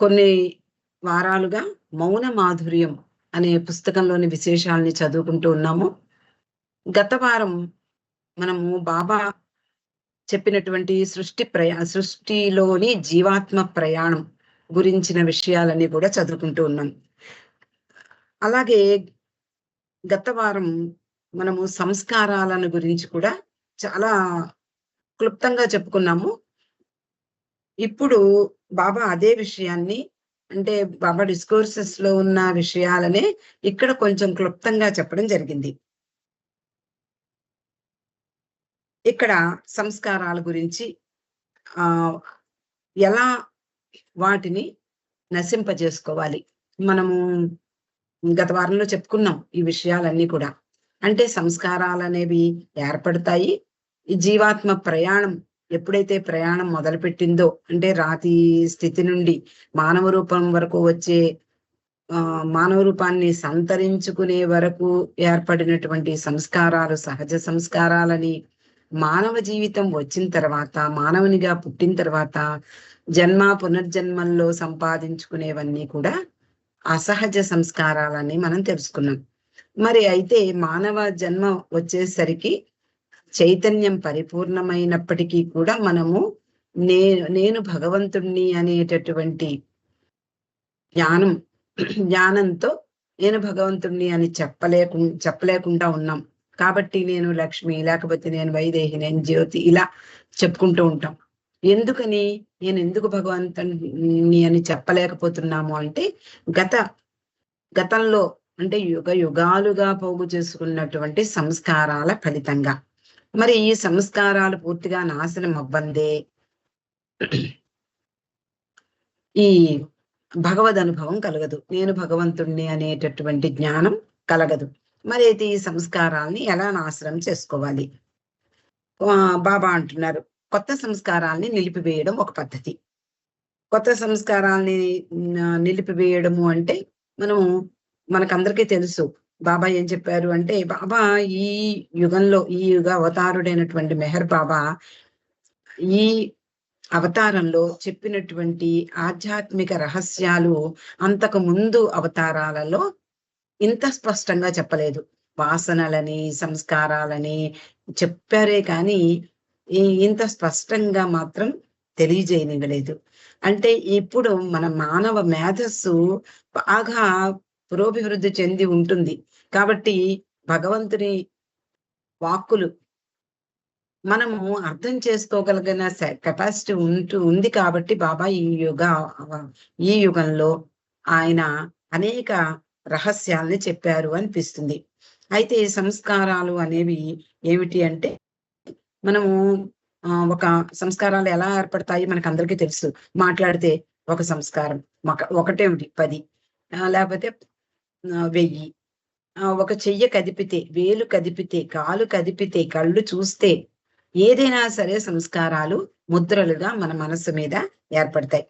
కొన్ని వారాలుగా మౌన మాధుర్యం అనే పుస్తకంలోని విశేషాలని చదువుకుంటూ ఉన్నాము. గత వారం మనము బాబా చెప్పినటువంటి సృష్టి ప్రయా సృష్టిలోని జీవాత్మ ప్రయాణం గురించిన విషయాలన్నీ కూడా చదువుకుంటూ ఉన్నాం. అలాగే గత వారం మనము సంస్కారాలను గురించి కూడా చాలా క్లుప్తంగా చెప్పుకున్నాము. ఇప్పుడు బాబా అదే విషయాన్ని అంటే బాబా డిస్కోర్సెస్లో ఉన్న విషయాలనే ఇక్కడ కొంచెం క్లుప్తంగా చెప్పడం జరిగింది. ఇక్కడ సంస్కారాల గురించి ఆ ఎలా వాటిని నశింపజేసుకోవాలి. మనము గత వారంలో చెప్పుకున్నాం ఈ విషయాలన్నీ కూడా. అంటే సంస్కారాలు అనేవి ఏర్పడతాయి. ఈ జీవాత్మ ప్రయాణం ఎప్పుడైతే ప్రయాణం మొదలుపెట్టిందో అంటే రాతి స్థితి నుండి మానవ రూపం వరకు వచ్చే ఆ మానవ రూపాన్ని సంతరించుకునే వరకు ఏర్పడినటువంటి సంస్కారాలు సహజ సంస్కారాలని మానవ జీవితం వచ్చిన తర్వాత మానవునిగా పుట్టిన తర్వాత జన్మ పునర్జన్మల్లో సంపాదించుకునేవన్నీ కూడా అసహజ సంస్కారాలని మనం తెలుసుకున్నాం. మరి అయితే మానవ జన్మ వచ్చేసరికి చైతన్యం పరిపూర్ణమైనప్పటికీ కూడా మనము నే నేను భగవంతుణ్ణి అనేటటువంటి జ్ఞానం జ్ఞానంతో నేను భగవంతుణ్ణి అని చెప్పలేకు చెప్పలేకుండా ఉన్నాం. కాబట్టి నేను లక్ష్మి లేకపోతే నేను వైదేహి నేను జ్యోతి ఇలా చెప్పుకుంటూ ఉంటాం. ఎందుకని? నేను ఎందుకు భగవంతుని అని చెప్పలేకపోతున్నాము అంటే గత గతంలో అంటే యుగ యుగాలుగా పోగు చేసుకున్నటువంటి సంస్కారాల ఫలితంగా. మరి ఈ సంస్కారాలు పూర్తిగా నాశనం అవ్వందే? ఈ భగవద్ అనుభవం కలగదు. నేను భగవంతుణ్ణి అనేటటువంటి జ్ఞానం కలగదు. మరి అయితే ఈ సంస్కారాల్ని ఎలా నాశనం చేసుకోవాలి? బాబా అంటున్నారు కొత్త సంస్కారాల్ని నిలిపివేయడం ఒక పద్ధతి. కొత్త సంస్కారాల్ని నిలిపివేయడము అంటే మనము మనకందరికీ తెలుసు బాబా ఏం చెప్పారు అంటే బాబా ఈ యుగంలో ఈ యుగ అవతారుడైనటువంటి మెహర్ బాబా ఈ అవతారంలో చెప్పినటువంటి ఆధ్యాత్మిక రహస్యాలు అంతకు ముందు అవతారాలలో ఇంత స్పష్టంగా చెప్పలేదు. వాసనలని సంస్కారాలని చెప్పారే కానీ ఇంత స్పష్టంగా మాత్రం తెలియజేయనివ్వలేదు. అంటే ఇప్పుడు మన మానవ మేధస్సు బాగా పురోభివృద్ధి చెంది ఉంటుంది. కాబట్టి భగవంతుని వాక్కులు మనము అర్థం చేసుకోగలిగిన కెపాసిటీ ఉంటూ ఉంది కాబట్టి బాబా ఈ యుగ ఈ యుగంలో ఆయన అనేక రహస్యాల్ని చెప్పారు అనిపిస్తుంది. అయితే ఈ సంస్కారాలు అనేవి ఏమిటి అంటే మనము ఒక సంస్కారాలు ఎలా ఏర్పడతాయి మనకు అందరికీ తెలుసు. మాట్లాడితే ఒక సంస్కారం ఒక ఒకటేమిటి? పది. లేకపోతే వెయ్యి. ఒక చెయ్య కదిపితే వేలు కదిపితే కాలు కదిపితే కళ్ళు చూస్తే ఏదైనా సరే సంస్కారాలు ముద్రలుగా మన మనసు మీద ఏర్పడతాయి.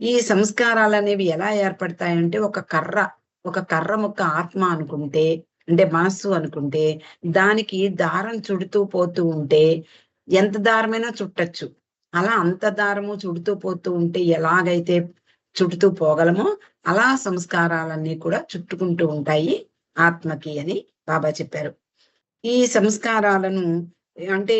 ఈ సంస్కారాలు అనేవి ఎలా ఏర్పడతాయంటే ఒక కర్ర ఒక కర్ర ముక్క ఆత్మ అనుకుంటే అంటే మనస్సు అనుకుంటే దానికి దారం చుడుతూ పోతూ ఉంటే ఎంత దారమైనా చుట్టచ్చు. అలా అంత దారము చుడుతూ పోతూ ఉంటే ఎలాగైతే చుడుతూ పోగలమో అలా సంస్కారాలన్నీ కూడా చుట్టుకుంటూ ఉంటాయి. ఆత్మకి అని బాబా చెప్పారు. ఈ సంస్కారాలను అంటే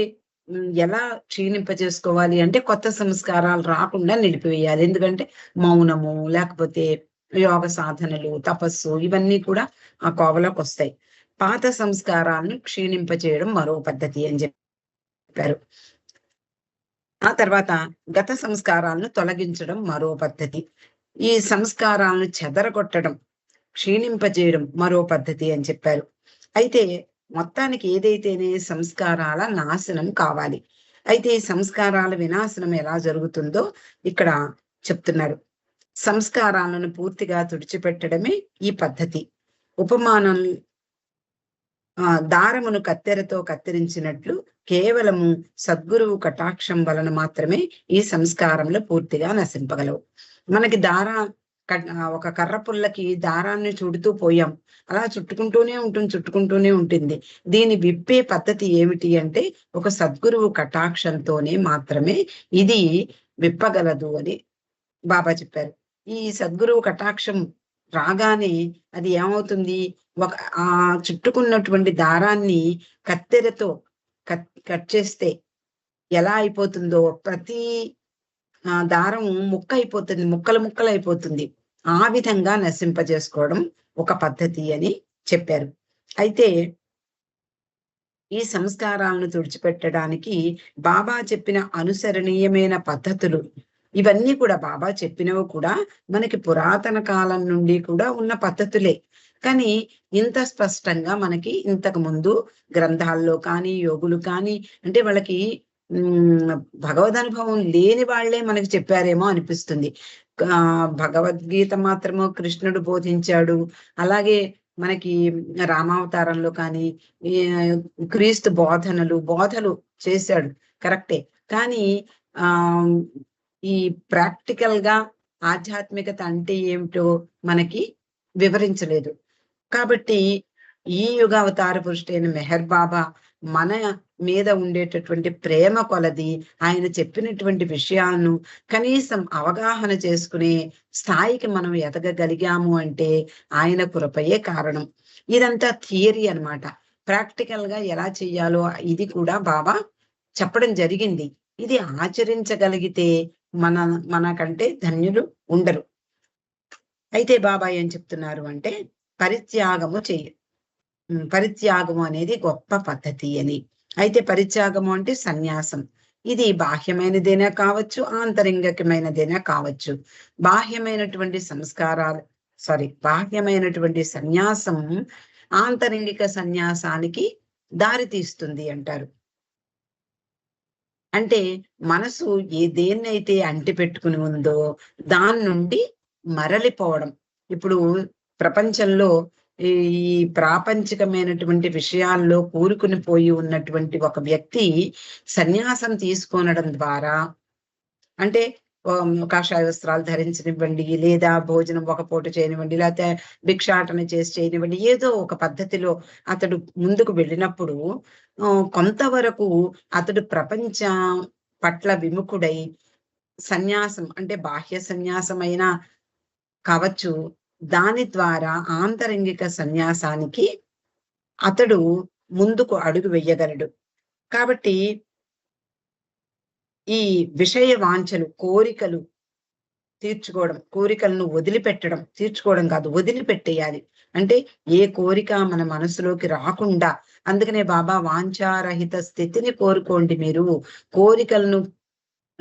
ఎలా క్షీణింపజేసుకోవాలి అంటే కొత్త సంస్కారాలు రాకుండా నిలిపివేయాలి. ఎందుకంటే మౌనము లేకపోతే యోగ సాధనలు తపస్సు ఇవన్నీ కూడా ఆ కోవలోకి వస్తాయి. పాత సంస్కారాలను క్షీణింపచేయడం మరో పద్ధతి అని చెప్పారు. ఆ తర్వాత గత సంస్కారాలను తొలగించడం మరో పద్ధతి. ఈ సంస్కారాలను చెదరగొట్టడం క్షీణింపజేయడం మరో పద్ధతి అని చెప్పారు. అయితే మొత్తానికి ఏదైతేనే సంస్కారాల నాశనం కావాలి. అయితే ఈ సంస్కారాల వినాశనం ఎలా జరుగుతుందో ఇక్కడ చెప్తున్నారు. సంస్కారాలను పూర్తిగా తుడిచిపెట్టడమే ఈ పద్ధతి. ఉపమానం దారమును కత్తెరతో కత్తిరించినట్లు కేవలము సద్గురువు కటాక్షం వలన మాత్రమే ఈ సంస్కారంలో పూర్తిగా నశింపగలవు. మనకి దార ఒక కర్ర పుల్లకి దారాన్ని చుడుతూ పోయాం. అలా చుట్టుకుంటూనే ఉంటుంది చుట్టుకుంటూనే ఉంటుంది. దీని విప్పే పద్ధతి ఏమిటి అంటే ఒక సద్గురువు కటాక్షంతోనే మాత్రమే ఇది విప్పగలదు అని బాబా చెప్పారు. ఈ సద్గురువు కటాక్షం రాగానే అది ఏమవుతుంది? ఒక ఆ చుట్టుకున్నటువంటి దారాన్ని కత్తెరతో కట్ కట్ చేస్తే ఎలా అయిపోతుందో ప్రతి దారం ముక్క అయిపోతుంది ముక్కలు ముక్కలు అయిపోతుంది ఆ విధంగా నశింపజేసుకోవడం ఒక పద్ధతి అని చెప్పారు. అయితే ఈ సంస్కారాలను తుడిచిపెట్టడానికి బాబా చెప్పిన అనుసరణీయమైన పద్ధతులు ఇవన్నీ కూడా బాబా చెప్పినవి కూడా మనకి పురాతన కాలం నుండి కూడా ఉన్న పద్ధతులే. కానీ ఇంత స్పష్టంగా మనకి ఇంతకు ముందు గ్రంథాల్లో కానీ యోగులు కానీ అంటే వాళ్ళకి భగవద్ అనుభవం లేని వాళ్ళే మనకి చెప్పారేమో అనిపిస్తుంది. ఆ భగవద్గీత మాత్రము కృష్ణుడు బోధించాడు. అలాగే మనకి రామావతారంలో కానీ క్రీస్తు బోధనలు బోధలు చేశాడు. కరెక్టే. కానీ ఆ ఈ ప్రాక్టికల్గా ఆధ్యాత్మికత అంటే ఏమిటో మనకి వివరించలేదు. కాబట్టి ఈ యుగ అవతార పురుషుడైన మెహర్ బాబా మన మీద ఉండేటటువంటి ప్రేమ కొలది ఆయన చెప్పినటువంటి విషయాలను కనీసం అవగాహన చేసుకునే స్థాయికి మనం ఎదగగలిగాము అంటే ఆయన కృపయే కారణం. ఇదంతా థియరీ అనమాట ప్రాక్టికల్గా ఎలా చెయ్యాలో ఇది కూడా బాబా చెప్పడం జరిగింది. ఇది ఆచరించగలిగితే మన మనకంటే ధన్యులు ఉండరు. అయితే బాబా ఏం చెప్తున్నారు అంటే పరిత్యాగము చెయ్యి. పరిత్యాగము అనేది గొప్ప పద్ధతి అని. అయితే పరిత్యాగము అంటే సన్యాసం. ఇది బాహ్యమైనదైనా కావచ్చు ఆంతరింగికమైనదైనా కావచ్చు. బాహ్యమైనటువంటి సంస్కారాలు సారీ బాహ్యమైనటువంటి సన్యాసం ఆంతరింగిక సన్యాసానికి దారి తీస్తుంది అంటారు. అంటే మనసు ఏ దేన్నైతే అంటి పెట్టుకుని ఉందో దాని నుండి మరలిపోవడం. ఇప్పుడు ప్రపంచంలో ఈ ప్రాపంచికమైనటువంటి విషయాల్లో కూరుకుని పోయి ఉన్నటువంటి ఒక వ్యక్తి సన్యాసం తీసుకోనడం ద్వారా అంటే కాషాయ వస్త్రాలు ధరించనివ్వండి లేదా భోజనం ఒక పూట చేయనివ్వండి లేకపోతే భిక్షాటన చేసి చేయనివ్వండి ఏదో ఒక పద్ధతిలో అతడు ముందుకు వెళ్ళినప్పుడు కొంతవరకు అతడు ప్రపంచ పట్ల విముఖుడై సన్యాసం అంటే బాహ్య సన్యాసమైన కావచ్చు దాని ద్వారా ఆంతరంగిక సన్యాసానికి అతడు ముందుకు అడుగు వెయ్యగలడు కాబట్టి ఈ విషయ వాంఛలు కోరికలు తీర్చుకోవడం కోరికలను వదిలిపెట్టడం తీర్చుకోవడం కాదు వదిలిపెట్టేయాలి. అంటే ఏ కోరిక మన మనసులోకి రాకుండా అందుకనే బాబా వాంఛారహిత స్థితిని కోరుకోండి మీరు. కోరికలను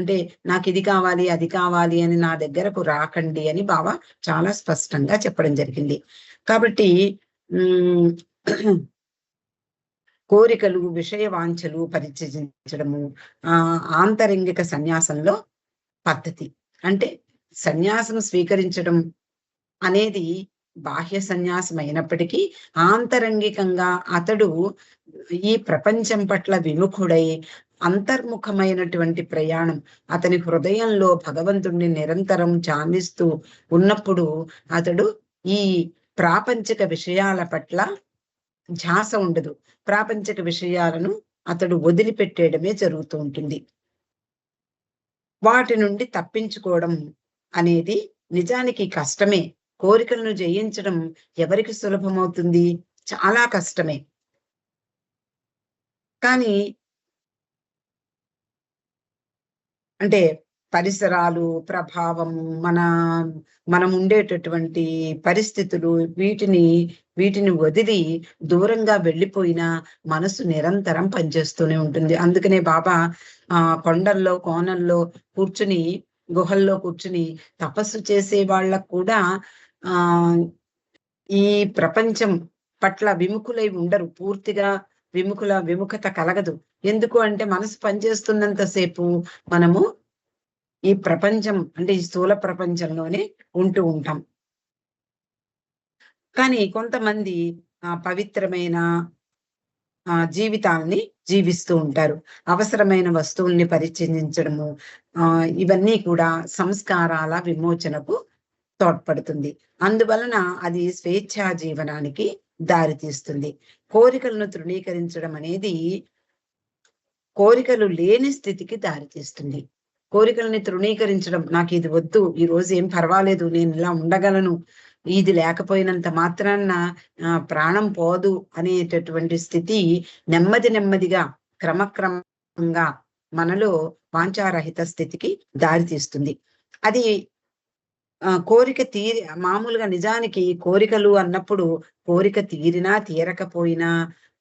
అంటే నాకు ఇది కావాలి అది కావాలి అని నా దగ్గరకు రాకండి అని బాబా చాలా స్పష్టంగా చెప్పడం జరిగింది. కాబట్టి కోరికలు విషయ వాంఛలు పరిచయించడము ఆ ఆంతరంగిక సన్యాసంలో పద్ధతి. అంటే సన్యాసం స్వీకరించడం అనేది బాహ్య సన్యాసం అయినప్పటికీ ఆంతరంగికంగా అతడు ఈ ప్రపంచం పట్ల విముఖుడై అంతర్ముఖమైనటువంటి ప్రయాణం. అతని హృదయంలో భగవంతుణ్ణి నిరంతరం చామిస్తూ ఉన్నప్పుడు అతడు ఈ ప్రాపంచిక విషయాల పట్ల ఝాస ఉండదు. ప్రాపంచిక విషయాలను అతడు వదిలిపెట్టేయడమే జరుగుతూ ఉంటుంది. వాటి నుండి తప్పించుకోవడం అనేది నిజానికి కష్టమే. కోరికలను జయించడం ఎవరికి సులభమవుతుంది? చాలా కష్టమే. కానీ అంటే పరిసరాలు ప్రభావము మన మనం ఉండేటటువంటి పరిస్థితులు వీటిని వీటిని వదిలి దూరంగా వెళ్ళిపోయినా మనసు నిరంతరం పనిచేస్తూనే ఉంటుంది. అందుకనే బాబా ఆ కొండల్లో కోనల్లో కూర్చుని గుహల్లో కూర్చుని తపస్సు చేసే వాళ్ళకు కూడా ఆ ఈ ప్రపంచం పట్ల విముఖులై ఉండరు. పూర్తిగా విముఖుల విముఖత కలగదు. ఎందుకు అంటే మనసు పనిచేస్తున్నంతసేపు మనము ఈ ప్రపంచం అంటే ఈ స్థూల ప్రపంచంలోనే ఉంటూ ఉంటాం. కానీ కొంతమంది ఆ పవిత్రమైన ఆ జీవిస్తూ ఉంటారు. అవసరమైన వస్తువుల్ని పరిచయించడము ఆ ఇవన్నీ కూడా సంస్కారాల విమోచనకు తోడ్పడుతుంది. అందువలన అది స్వేచ్ఛా జీవనానికి దారితీస్తుంది. కోరికలను తృణీకరించడం అనేది కోరికలు లేని స్థితికి దారితీస్తుంది. కోరికల్ని తృణీకరించడం నాకు ఇది వద్దు ఈ రోజు ఏం పర్వాలేదు నేను ఇలా ఉండగలను ఇది లేకపోయినంత మాత్రాన ప్రాణం పోదు అనేటటువంటి స్థితి నెమ్మది నెమ్మదిగా క్రమక్రమంగా మనలో వాంఛారహిత స్థితికి దారితీస్తుంది. అది కోరిక తీరి మామూలుగా నిజానికి కోరికలు అన్నప్పుడు కోరిక తీరినా తీరకపోయినా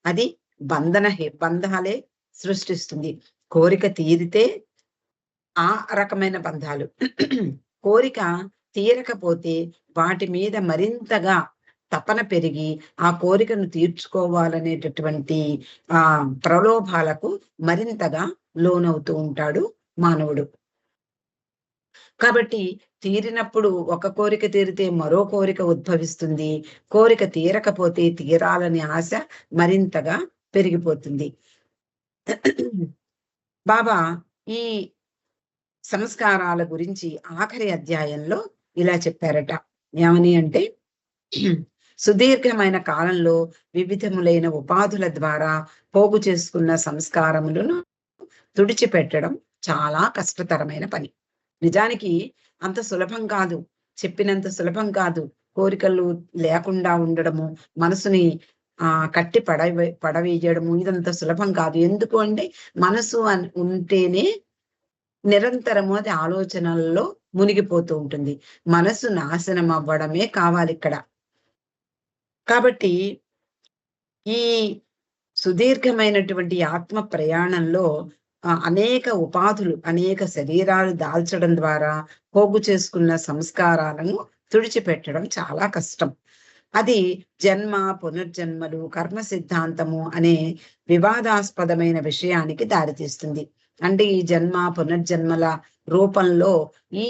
అది బంధన బంధాలే సృష్టిస్తుంది. కోరిక తీరితే ఆ రకమైన బంధాలు. కోరిక తీరకపోతే వాటి మీద మరింతగా తపన పెరిగి ఆ కోరికను తీర్చుకోవాలనేటటువంటి ఆ ప్రలోభాలకు మరింతగా లోనవుతూ ఉంటాడు మానవుడు. కాబట్టి తీరినప్పుడు ఒక కోరిక తీరితే మరో కోరిక ఉద్భవిస్తుంది. కోరిక తీరకపోతే తీరాలనే ఆశ మరింతగా పెరిగిపోతుంది. బాబా ఈ సంస్కారాల గురించి ఆఖరి అధ్యాయంలో ఇలా చెప్పారట. ఏమని అంటే సుదీర్ఘమైన కాలంలో వివిధములైన ఉపాధుల ద్వారా పోగు చేసుకున్న సంస్కారములను తుడిచిపెట్టడం చాలా కష్టతరమైన పని. నిజానికి అంత సులభం కాదు. చెప్పినంత సులభం కాదు. కోరికలు లేకుండా ఉండడము మనసుని ఆ కట్టి పడ పడవేయడము ఇదంత సులభం కాదు. ఎందుకు అంటే మనసు ఉంటేనే నిరంతరము అది ఆలోచనల్లో మునిగిపోతూ ఉంటుంది. మనసు నాశనం అవ్వడమే కావాలి ఇక్కడ. కాబట్టి ఈ సుదీర్ఘమైనటువంటి ఆత్మ ప్రయాణంలో అనేక ఉపాధులు అనేక శరీరాలు దాల్చడం ద్వారా పోగు చేసుకున్న సంస్కారాలను తుడిచిపెట్టడం చాలా కష్టం. అది జన్మ పునర్జన్మలు కర్మ సిద్ధాంతము అనే వివాదాస్పదమైన విషయానికి దారితీస్తుంది. అంటే ఈ జన్మ పునర్జన్మల రూపంలో ఈ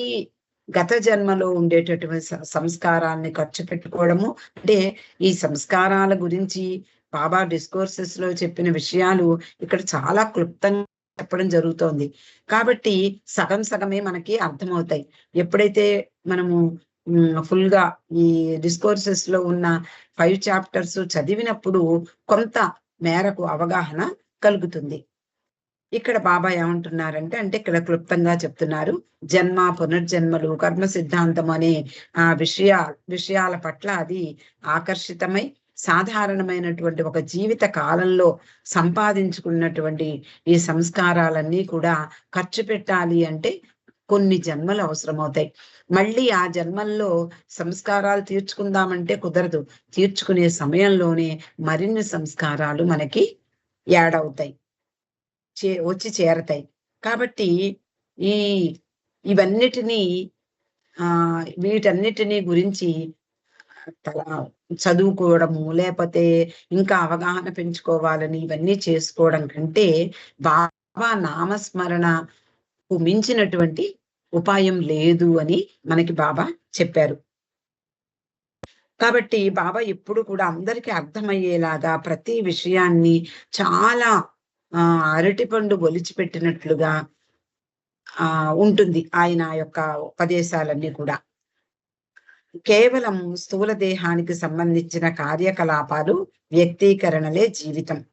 గత జన్మలో ఉండేటటువంటి సంస్కారాన్ని ఖర్చు పెట్టుకోవడము అంటే ఈ సంస్కారాల గురించి బాబా డిస్కోర్సెస్లో చెప్పిన విషయాలు ఇక్కడ చాలా క్లుప్తంగా చెప్పడం జరుగుతోంది. కాబట్టి సగం సగమే మనకి అర్థమవుతాయి. ఎప్పుడైతే మనము ఫుల్గా ఈ డిస్కోర్సెస్లో ఉన్న ఫైవ్ చాప్టర్స్ చదివినప్పుడు కొంత మేరకు అవగాహన కలుగుతుంది. ఇక్కడ బాబా ఏమంటున్నారంటే అంటే ఇక్కడ క్లుప్తంగా చెప్తున్నారు జన్మ పునర్జన్మలు కర్మ సిద్ధాంతం అనే ఆ విషయా విషయాల పట్ల అది ఆకర్షితమై సాధారణమైనటువంటి ఒక జీవిత కాలంలో సంపాదించుకున్నటువంటి ఈ సంస్కారాలన్నీ కూడా ఖర్చు పెట్టాలి అంటే కొన్ని జన్మలు అవసరమవుతాయి. మళ్ళీ ఆ జన్మల్లో సంస్కారాలు తీర్చుకుందామంటే కుదరదు. తీర్చుకునే సమయంలోనే మరిన్ని సంస్కారాలు మనకి యాడవుతాయి. చే వచ్చి చేరతాయి. కాబట్టి ఈ ఇవన్నిటినీ ఆ వీటన్నిటినీ గురించి తల చదువుకోవడము లేకపోతే ఇంకా అవగాహన పెంచుకోవాలని ఇవన్నీ చేసుకోవడం కంటే బాబా నామస్మరణకు మించినటువంటి ఉపాయం లేదు అని మనకి బాబా చెప్పారు. కాబట్టి బాబా ఎప్పుడు కూడా అందరికీ అర్థమయ్యేలాగా ప్రతి విషయాన్ని చాలా ఆ అరటిపండు ఒలిచిపెట్టినట్లుగా ఆ ఉంటుంది ఆయన యొక్క ఉపదేశాలన్నీ కూడా. కేవలం స్థూల దేహానికి సంబంధించిన కార్యకలాపాలు వ్యక్తీకరణలే జీవితం.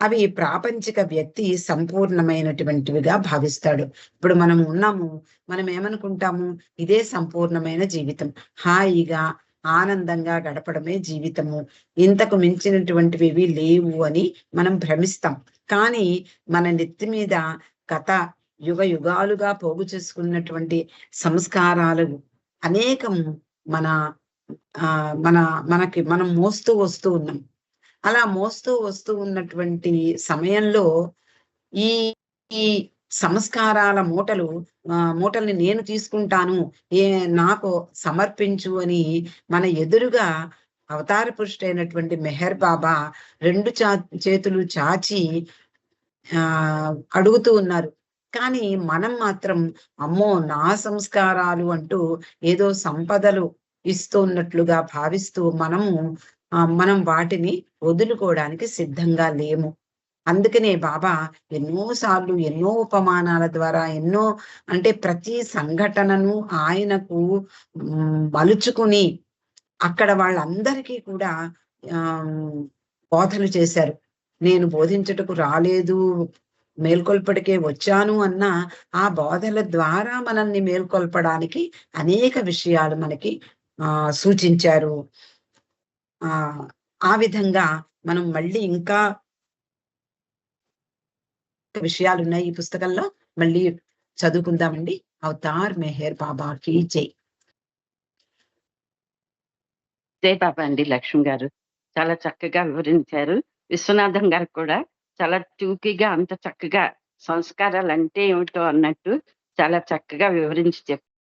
అవి ప్రాపంచిక వ్యక్తి సంపూర్ణమైనటువంటివిగా భావిస్తాడు. ఇప్పుడు మనం ఉన్నాము మనం ఏమనుకుంటాము? ఇదే సంపూర్ణమైన జీవితం. హాయిగా ఆనందంగా గడపడమే జీవితము. ఇంతకు మించినటువంటివి ఇవి లేవు అని మనం భ్రమిస్తాం. కానీ మన నెత్తి మీద గత యుగ యుగాలుగా పోగు చేసుకున్నటువంటి సంస్కారాలు అనేకము మన ఆ మన మనకి మనం మోస్తూ వస్తూ ఉన్నాం. అలా మోస్తూ వస్తూ ఉన్నటువంటి సమయంలో ఈ ఈ సంస్కారాల మూటలు ఆ మూటల్ని నేను తీసుకుంటాను ఏ నాకు సమర్పించు అని మన ఎదురుగా అవతార పురుషుడైనటువంటి మెహర్ బాబా రెండు చా చేతులు చాచి ఆ అడుగుతూ ఉన్నారు. కానీ మనం మాత్రం అమ్మో నా సంస్కారాలు అంటూ ఏదో సంపదలు ఇస్తున్నట్లుగా భావిస్తూ మనము మనం వాటిని వదులుకోవడానికి సిద్ధంగా లేము. అందుకనే బాబా ఎన్నో సార్లు ఎన్నో ఉపమానాల ద్వారా ఎన్నో అంటే ప్రతి సంఘటనను ఆయనకు మలుచుకుని అక్కడ వాళ్ళందరికీ కూడా ఆ బోధలు చేశారు. నేను బోధించుటకు రాలేదు మేల్కొల్పడికే వచ్చాను అన్న ఆ బోధల ద్వారా మనల్ని మేల్కొల్పడానికి అనేక విషయాలు మనకి ఆ సూచించారు. ఆ ఆ విధంగా మనం మళ్ళీ ఇంకా విషయాలు ఉన్నాయి ఈ పుస్తకంలో. మళ్ళీ చదువుకుందామండి. అవతార్ మెహర్ బాబా కి జై. జై బాబా అండి లక్ష్మి గారు. చాలా చక్కగా వివరించారు. విశ్వనాథం గారు కూడా చాలా టూకీగా అంత చక్కగా సంస్కారాలు అంటే ఏమిటో అన్నట్టు చాలా చక్కగా వివరించి చెప్పారు.